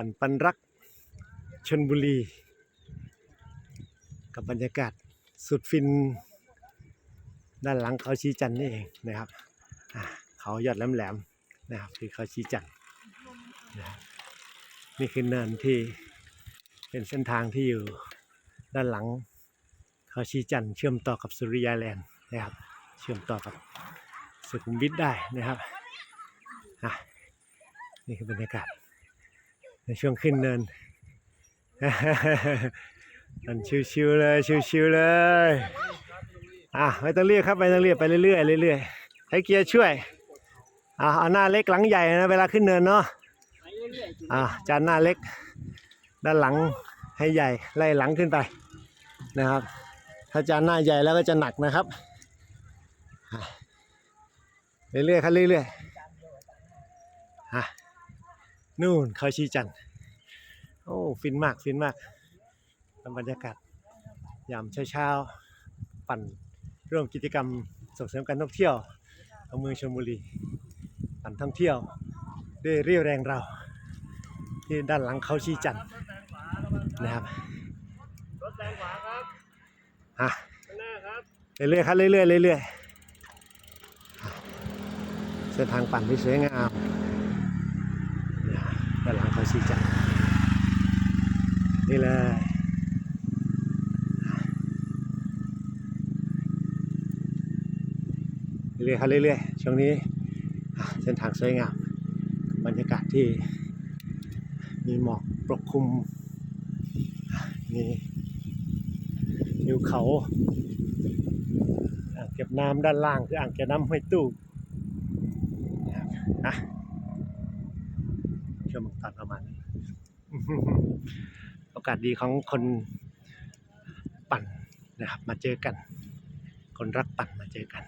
ปันปันรักชนบุรี กับบรรยากาศสุดฟิน ด้านหลังเขาชี้จันนี่เองนะครับเขายอดแหลมๆนะครับคือเขาชี้จันนะครับนี่คือเนินที่เป็นเส้นทางที่อยู่ด้านหลัง เขาชี้จันเชื่อมต่อกับสุริยาแลนด์นะครับ เชื่อมต่อกับสุขุมวิทได้นะครับ นี่คือบรรยากาศ ในช่วงขึ้นเนินมันชิวๆเลยชิวๆเลยอะไม่ต้องเรียกครับไม่ต้องเรียกไปเรื่อยๆเรื่อยๆให้เกียร์ช่วยอะเอาหน้าเล็กหลังใหญ่นะเวลาขึ้นเนินเนาะอะจานหน้าเล็ก ด้านหลังให้ใหญ่ไล่หลังขึ้นไปนะครับ ถ้าจานหน้าใหญ่แล้วก็จะหนักนะครับอะเรื่อยๆครับเรื่อยๆอะนู่นเขาชี้จันทร์ โอ้ฟินมากฟินมากบรรยากาศยามเช้าๆปั่นร่วมกิจกรรมส่งเสริมการท่องเที่ยวของเมืองชลบุรีปั่นท่องเที่ยวด้วยเรี่ยวแรงเราที่ด้านหลังเขาชี้จันทร์นะครับรถแรงขวาครับอะหน้าครับเรื่อยๆครับเรื่อยๆเรื่อยๆเส้นทางปั่นที่สวยงามด้านหลังเขาชี้จันทร์ นี่เลยเรื่อยๆเรื่อยๆช่วงนี้เส้นทางสวยงามบรรยากาศที่มีหมอกปกคลุมอะมีทิวเขาอ่างเก็บน้ำด้านล่างคืออ่างเก็บน้ำห้วยตู้นะช่วงตอนประมาณนี้ โอกาสดีของคนปั่นนะครับมาเจอกัน คนรักปั่นมาเจอกัน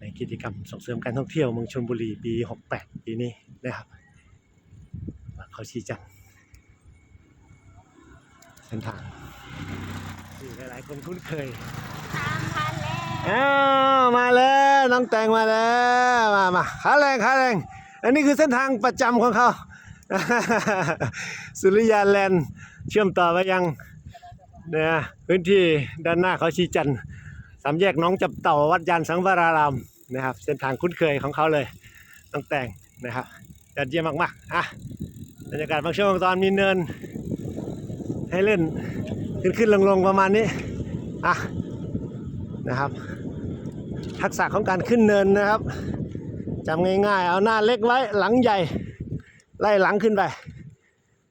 ในกิจกรรมส่งเสริมการท่องเที่ยวเมืองชลบุรีปี 68 ปีนี้นะครับเขาชี้จันทร์เส้นทางที่หลายๆ คนคุ้นเคยตามพันแล้วอ้าวมาแล้วน้องแตงมาแล้วมามาขาแรงขาแรง อันนี้คือเส้นทางประจำของเขา สุริยาแลนด์เชื่อมต่อไปยังเนี่ยพื้นที่ด้านหน้าเขาชีจันสามแยกน้องจับเต่าวัดยานสังวรารามนะครับ เส้นทางคุ้นเคยของเขาเลยน้องแตงนะครับยอดเยี่ยมมากๆอะบรรยากาศบางช่วงบางตอนมีเนิน ให้เล่นขึ้นขึ้นลงลงประมาณนี้อะนะครับ ทักษะของการขึ้นเนินนะครับจำง่ายๆ เอาหน้าเล็กไว้หลังใหญ่ ไล่หลังขึ้นไป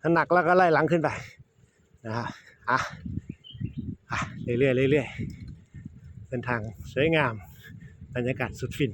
ถ้าหนักแล้วก็ไล่หลังขึ้นไปนะครับอะอะเรื่อยๆเรื่อยๆเส้นทางสวยงามบรรยากาศสุดฟิน